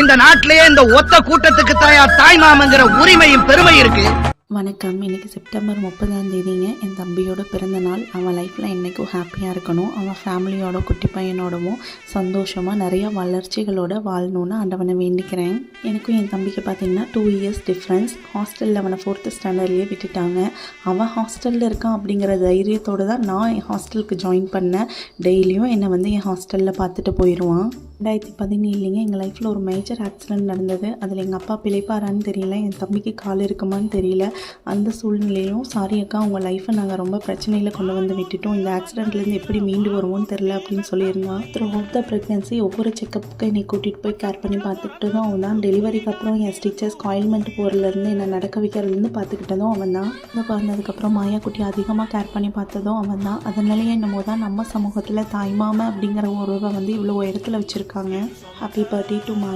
இந்த நாட்டிலேயே இந்த ஒத்த கூட்டத்துக்கு தாயார் தாய் மாமங்கிற உரிமையும் பெருமை இருக்கு. வணக்கம். இன்னைக்கு செப்டம்பர் முப்பதாம் தேதிங்க. என் தம்பியோட பிறந்த நாள். அவன் லைஃப்பில் என்றைக்கும் ஹாப்பியாக இருக்கணும். அவன் ஃபேமிலியோட குட்டி பையனோடவும் சந்தோஷமாக நிறைய வளர்ச்சிகளோட வாழணும்னு ஆண்டவனை வேண்டிக்கிறேன். எனக்கும் என் தம்பிக்கு பார்த்தீங்கன்னா டூ இயர்ஸ் டிஃப்ரென்ஸ் ஹாஸ்டலில் அவனை ஃபோர்த்து ஸ்டாண்டர்ட்லேயே விட்டுட்டாங்க. அவன் ஹாஸ்டலில் இருக்கான் அப்படிங்கிற தைரியத்தோடு தான் நான் என் ஹாஸ்டலுக்கு ஜாயின் பண்ணேன். டெய்லியும் என்னை வந்து என் ஹாஸ்டலில் பார்த்துட்டு போயிடுவான் ரெண்டாயிரத்தி பதினேழுலேங்க எங்கள் லைஃப்பில் ஒரு மேஜர் ஆக்சிடென்ட் நடந்தது. அதில் எங்கள் அப்பா பிழைப்பாரான்னு தெரியல என் தம்பிக்கு கால் இருக்குமான்னு தெரியல. அந்த சூழ்நிலையும் சாரி அக்கா உங்கள் லைஃப்பை நாங்கள் ரொம்ப பிரச்சனையில் கொண்டு வந்து விட்டுட்டோம். இந்த ஆக்சிடெண்ட்லேருந்து எப்படி மீண்டு வருவோம்னு தெரில அப்படின்னு சொல்லியிருந்தான் த்ரூ அவுட் த ப்ரெக்னன்சி ஒவ்வொரு செக்கப்புக்கு என்னை கூட்டிகிட்டு போய் கேர் பண்ணி பார்த்துக்கிட்டதும் அவன் தான். டெலிவரிக்கு அப்புறம் என் ஸ்டிச்சஸ் காயின்மெண்ட் போகிறதுலேருந்து என்னை நடக்க வைக்கிறதுலேருந்து பார்த்துக்கிட்டதும் அவன் தான். இதை பிறந்ததுக்கப்புறம் மாயா குட்டி அதிகமாக கேர் பண்ணி பார்த்ததும் அவன் தான். அதனாலேயே என்னமோ தான் நம்ம சமூகத்தில் தாய்மாம அப்படிங்கிற உறவை வந்து இவ்வளோ உயரத்தில் வச்சுருக்காங்க ஹாப்பி பர்த்டே டு மாயா